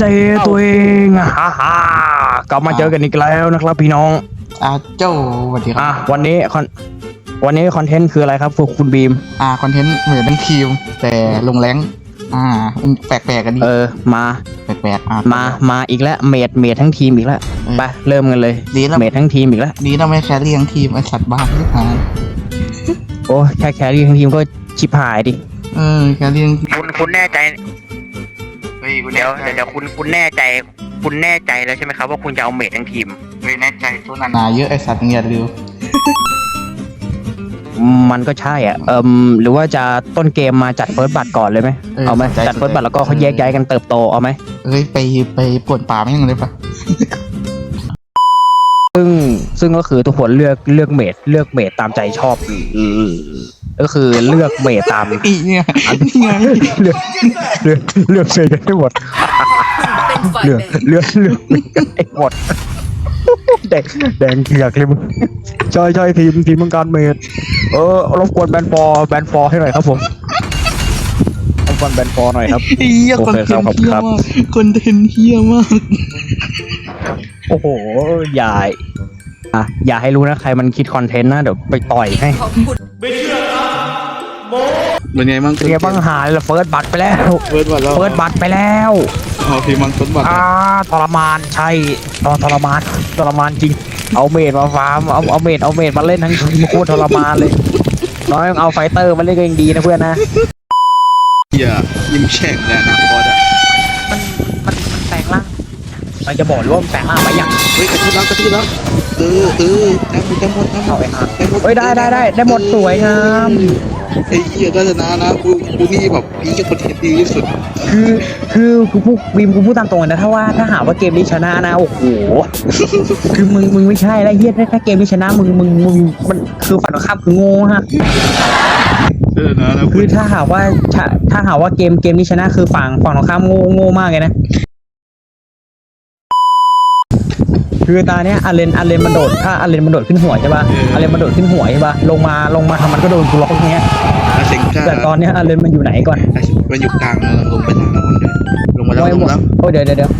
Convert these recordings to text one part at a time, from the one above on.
ใจตัวเองฮ่าฮ่ากลับมาเจอกันอีกแล้วนะครับพี่น้องอ่าเจ้าสวัสดีคอะรับ วันนี้คอนวันนี้คอนเทนต์คืออะไรครับคุณคุณบีม อ่าคอนเทนต์เหมือนเป็นทีมแต่ลงแรงอ่าแปลกๆกันดิเออมาแปลกๆอ่ามามาอีกแล้วเมดเมดทั้งทีมอีกแล้วเออไปเริ่มกันเลยดีแล้ว เมดทั้งทีมอีกแล้วดีนะไม่แครี่ทั้งทีมไอสัตว์บ้าที่หายโอ้แค่แครี่ทั้งทีมก็ชิบหายดิเออแครี่ทั้งทีมคุณคุณแน่ใจเฮ้ยกูเดี๋ยวเดี๋ยวเดี๋ยวคุณคุณแน่ใจ คุณแน่ใจแล้วใช่ไหมครับว่าคุณจะเอาเมดทั้งทีม เฮ้ยแน่ใจตัวนานาเยอะไอสัตว์อย่าลืมมันก็ใช่อะเอิมหรือว่าจะต้นเกมมาจัดเฟิร์สบัตรก่อนเลยไหมเอาไหมจัดเฟิร์สบัตรแล้วก็เขาแยกย้ายกันเติบโตเอาไหมเฮ้ยไปไปปวดป่าไม่ยังเลยปะ ซึ่งซึ่งก็คือทุกคนเลือกเลือกเมดเลือกเมดตามใจชอบก็คือเลือกเมดตามอีเนี่ยนี่ไงเลือกเลือกเลือกเมดกันให้หมดเป็นฝ่ายเลือกแบ่งเลือกเลือกเมดกันให้หมดแดงแดงเถือกเลยมึงใช่ใช่ทีมทีมมังการเมดเออรบกวนแบนฟอร์แบนฟอร์ให้หน่อยครับผมรบกวนแบนฟอร์หน่อยครับไอ้เหี้ยโอคอนเคเทครับนขอบต์คุณเหี้ยครับมากคอนเทนต์เหี้ยมาก โอ้โห อย่า อะ อย่าให้รู้นะ ใครมันคิดคอนเทนต์นะ เดี๋ยวไปต่อยให้ขอบคุณเป็นไงบ้างเป็นไงบ้างหายแล้วเฟิร์สบัตรไปแล้ว เฟิร์สบัตรแล้วเฟิร์สบัตรไปแล้วอ๋อพีมันเฟิร์สบัตรอ่าทรมานใช่ตอนทรมานทรมานจริง เอาเมดมาฟาร์ม เอาเอาเมดเอาเมดมาเล่นทั้งทีมโคตรทรมานเลย น้อยเอาไฟเตอร์มาเล่นก็ยังดีนะเพื่อนนะเหี้ยยิ้มแฉ่งเลยนะคอสอะ มันมันมันแปลงร่าง มันจะบอกเลยว่ามันแปลงร่างไปอย่างเฮ้ยกระทืบแล้วกระทืบแล้วเออเออได้หมดได้หมดได้หมเอาดไปหาได้หมดเฮ้ยได้ได้ได้ได้หมดสวยงาม ไอ้เหี้ยก็ชนะนะกูกูนี่แบบพี่จะคนเทนดีที่สุดคือคือคือพวกวิมกูพูดตามตรงเลยนะถ้าว่าถ้าหาว่าเกมนี้ชนะนะโอ้โหคือมึงมึงไม่ใช่แล้วเฮียถ้าถ้าเกมนี้ชนะมึงมึงมึงมันคือฝันข้ามคือโง่ฮะเออนะนะคือถ้าหากว่าถ้าถ้าหากว่าเกมเกมนี้ชนะคือฝั่งฝั่งตรงข้ามโง่โง่มากเลยนะ คือตาเนี้ยอาเลนอาเลนมันโดดถ้าอาเลนมันโดดขึ้นหัวใช่ป่ะอาเลนมันโดดขึ้นหัวใช่ป่ะลงมาลงมาทำมันก็โดนกูล็อกเงี้ยอาเซงก้าแต่ตอนเนี้ยอาเลนมันอยู่ไหนก่อนมันอยู่กลางเมืองลงไปทางโน้นเลยลงมาแล้วโอ้ยลงหมดแล้วโอ้ยเดี๋ยวเดี๋ยวเดี๋ยว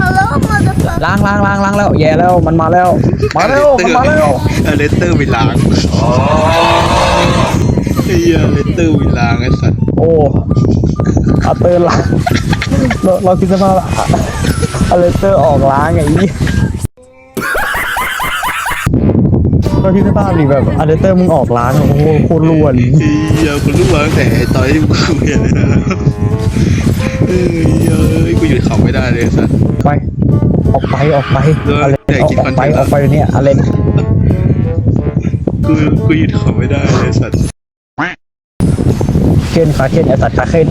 Hello motherfucker ล้างล้างล้างล้างแล้วแย่แล้วมันมาแล้ว มาแล้วมันมาแล้วเออเลสเตอร์วิลลางไอ้เหี้ยเลสเตอร์วิลลางไอ้สัตว์โอ้อาเตอร์ล้างเราเราคิดสภาพอะ อาเลเตอร์ออกล้างอย่างนี้เราคิดสภาพดิแบบอาเลเตอร์มึงออกล้างโอ้โหโคตรรวนไอ้เหี้ยคุณรู้ว่าตั้งแต่ตอนที่กูเห็นเลยนะเอ้ยเอ้ยกูหยุดขำไม่ได้เลยไอ้สัตว์ไป ออกไปออกไปเอออะไรแต่ออกคิดออกไปคอนเทนต์ออกไปเนี่ยอะไรกูกูหยุดขำไม่ได้เลยไอ้สัตว์เช่นขาเช่นไอสัตว์ขาเช่น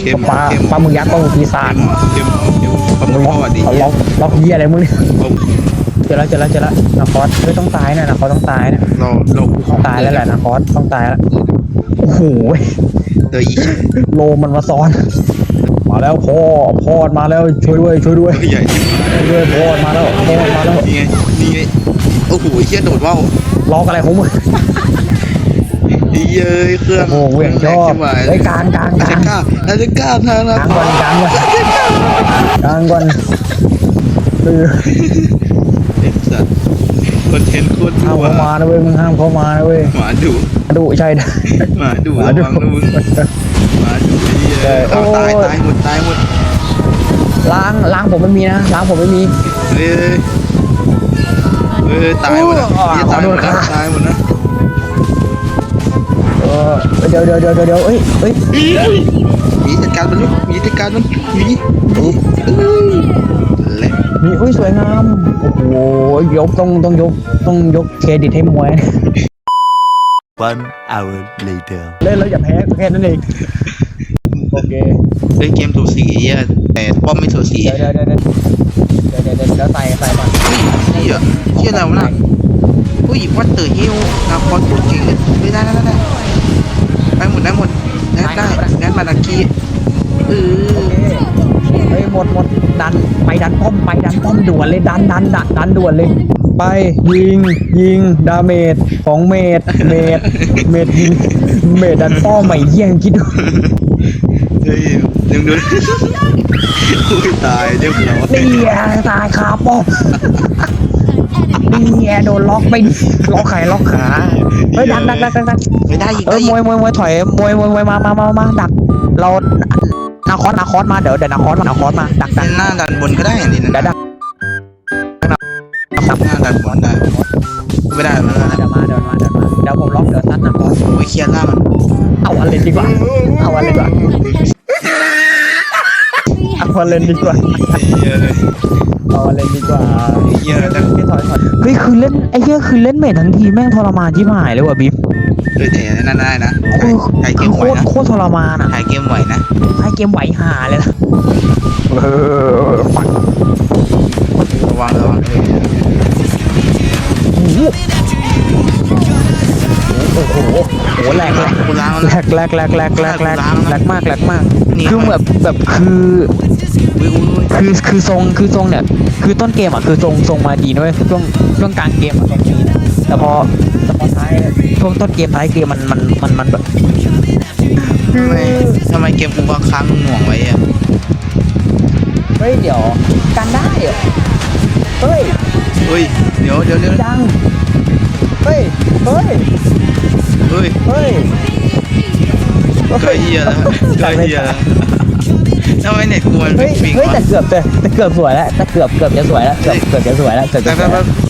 เข้มปลาเข้มปลาหมึกยักษ์ปลาหมึกปีศาจ เข้ม เข้มปลาหมึกล็อกทอดดิล็อกล็อกเยี่ยอะไรมึงเนี่ยเอาเจอแล้วเจอแล้วเจอแล้วนาคอสไม่ต้องตายนะนาคอสต้องตายนะเราเราต้องตายแล้วแหละนาคอสต้องตายแล้วโอ้โหเตยอีกโลมันมาซ้อน มาแล้วพ่อพ่อมาแล้วช่วยด้วยช่วยด้วยใหญ่ช่วยด้วยพ่อมาแล้วพ่อมาแล้วนี่ไงนี่ไงโอ้โหไอ้เหี้ยโดดว่าวล็อกอะไรของมึงไอ้ เหี้ยเครื่องโอ้โหเวียงชอบแรงเฮ้ใช่ยไหมกลางกลางกอาลาเซงก้าอาเซก้าทางนะกลางก่อนกลางก่อนกลางก่อนเออไอ้สัตว์คอนเทนต์โคตรห้ามรั่วเข้ามานะเว้ยมึงห้ามเข้ามานะเว้ยหมาดุดุใช่ได้หมาดุหมาระดุวังนะมึงหมาดุไอ้เหี้ยใช่เอาตายโอ้ยตายหมดตายหมดล้างล้างผมไม่มีนะล้างผมไม่มีเฮ้ยเฮ้ยตายหมดนะโอ้ยเหี้ยตายหมดขอโทษครันะ เดี๋ยวเดี๋ยวเดี๋ยวเดี๋ยวเอ้ยเอ้ยมีจัดการมันมีจัดการมันมีปุ๊เอ้ยและมีอุ้ยสวยงามโอ้โหยกต้องต้องยกต้องยกเครดิตให้มวย One hour later เล่นแล้วอย่าแพ้แค่นั้นเองโอเคเล่นเกมถูกสีเยอะแต่ป้อมไม่ถูกสีเดี๋ยวเดี๋ยวเดี๋ยวเดี๋ยวเดี๋วใส่ใส่มาเฮ้ยเฮียเฮียอะไรวะน่ะ อุ้ยวัดเตอร์ฮิลนาคอนพูดเก่งเลยได้ได้ได้ได้ได้หมดได้หมดได้ได้ได้มานาคีเออเฮ้ยหมดหมดดันไปดันป้อมไปดันป้อมด่วนเลยดันดันดันดันด่วนเลยไปยิงยิงดาเมจของเมดเมดเมดยิงเมดดันป้อมใหม่เยี่ยงคิดดูเฮ้ยดึงดูอุ้ยตายเรียบร้อยนี่ไงตายคาป้อม นี่ไงโดนล็อกไปดิล็อกไขล็อกขาเฮ้ยดักดักดักดักดักไม่ได้อีกเอได้ออีมกวยมวยมวยถอยมวยมวยมวยมามามามาดัก เรานาคอสนาคอสมาเดี๋ยวเดี๋ยวนาคอสมานาคอสมาดักดัเป็กนหน้าดันบนก็ได้อย่างนี้นะเดี๋ยวดักหน้าดันบนได้ไม่ได้ไม่ได้เดี๋ยวมาเดี๋ยวมาเดี๋ยวมาเดี๋ยวผมล็อกเดี๋ยวซัดนาคอสโอ้ยเคลียร์ล่างมันเอาวันเล่นดีกว่าเอาวันเล่นดีกว่า เอาวันเล่นดีกว่าเยอะเลยเอาวันเล่นดีกว่าเยอะจังเฮ้ยถอยถอยเฮ้ยคือเล่นไอ้เหี้ยคือเล่นเมททั้งทีแม่งทรมานที่หายเลยว่ะบิ๊บเออแต่นั่นได้นะคือถ่ายเกคือมโคไหวตรนะโคตรทรมานอะถ่ายเกมไหวนะให้เกมไหวหาเลยนะเออปัดระวังระวังโอ้โหโอ้โหแหลกแหลกกูล้างแหลกแหลกแหลกแหลกแหลกแหลกแหลกมากแหลกมากนี่คือแบบแบบคือ อุ้ยอุ้ยคือคือทรงคือทรงเนี่ยคือต้นเกมอะคือทรงทรงมาดีนะเว้ยช่วงช่วงกลางเกมอะทรงดีนะแต่พอแต่พอท้ายช่วงต้นเกมท้ายเกมมันมันมันมันแบบทำไมทำไมเกมกูว่าค้างหน่วงไว้อะเฮ้ยเดี๋ยวการได้เหรอเฮ้ยอุ้ยเดี๋ยวเดี๋ยวเดี๋ยวดังเฮ้ยเฮ้ยเฮ้ยเฮ้ยก็เฮียแล้วก็เฮียแล้ว ทำไมเน็ตกวนเฮ้ยปิงเฮ้ยวะแต่เกือบจะแต่เกือบสวยแล้วแต่เกือบเกือบจะสวยแล้วเกือบเกือบจะสวยแล้วเกือบจะสวยแล้วบ